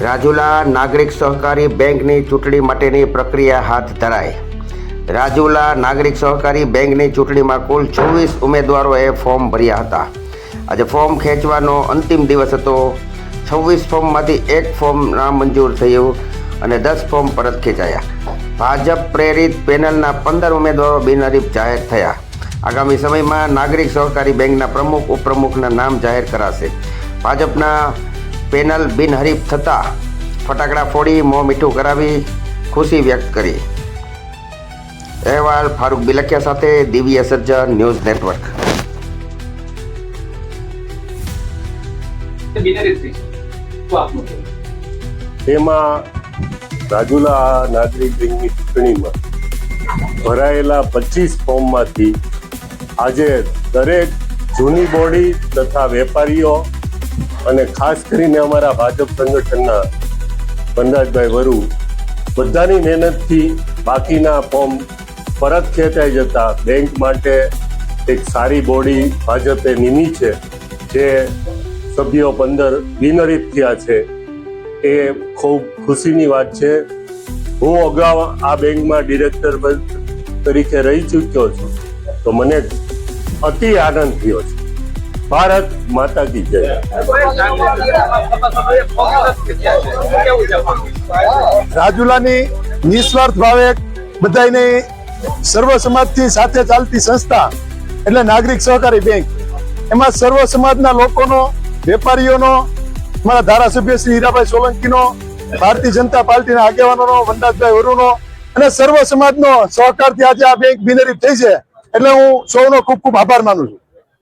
રાજુલા નાગરિક સહકારી બેંકની ચૂંટણી માટેની પ્રક્રિયા હાથ ધરાઈ. રાજુલા નાગરિક સહકારી બેંકની ચૂંટણીમાં કુલ છવ્વીસ ઉમેદવારોએ ફોર્મ ભર્યા હતા. આજે ફોર્મ ખેંચવાનો અંતિમ દિવસ હતો. છવ્વીસ ફોર્મમાંથી એક ફોર્મ નામંજૂર થયું અને દસ ફોર્મ પરત ખેંચાયા. ભાજપ પ્રેરિત પેનલના પંદર ઉમેદવારો બિનહરીફ જાહેર થયા. આગામી સમયમાં નાગરિક સહકારી બેંકના પ્રમુખ, ઉપપ્રમુખના નામ જાહેર કરાશે. ભાજપના પેનલ બિનહરીફ થતાં ફટાકડા ફોડી મોં મીઠું કરાવી ખુશી વ્યક્ત કરી અહેવાલ ફારૂક બિલખિયા સાથે દિવ્ય સર્જન ન્યૂઝ નેટવર્ક. તેમાં રાજુલા નાગરિક બેંકની ચૂંટણીમાં ભરાયેલા પચીસ ફોર્મમાંથી આજે દરેક જૂની બોડી તથા વેપારીઓ અને ખાસ કરીને અમારા ભાજપ સંગઠનના વનરાજભાઈ વરુ બધાની મહેનતથી બાકીના ફોર્મ પરત ખેંચાઈ જતા બેંક માટે એક સારી બોડી ભાજપે નિમી છે, જે સભ્યો પંદર બિનહરીફ થયા છે. એ ખૂબ ખુશીની વાત છે. હું અગાઉ આ બેંકમાં ડિરેક્ટર તરીકે રહી ચૂક્યો છું. તો મને અતિ આનંદ થયો છે. ભારત માતા કી જય? રાજુલાની નિસ્વાર્થ ભાવે બધાને સર્વ સમાજથી સાથે ચાલતી સંસ્થા એટલે નાગરિક સહકારી બેંક. એમાં સર્વ સમાજના લોકોનો, વેપારીઓનો, મારા ધારાસભ્ય શ્રી હીરાભાઈ સોલંકીનો, ભારતીય જનતા પાર્ટીના આગેવાનોનો, વનરાજભાઈ વરુનો અને સર્વ સમાજનો સહકારથી આજે આ બેંક બિનરી થઈ છે. એટલે હું સૌનો ખૂબ ખૂબ આભાર માનું છું.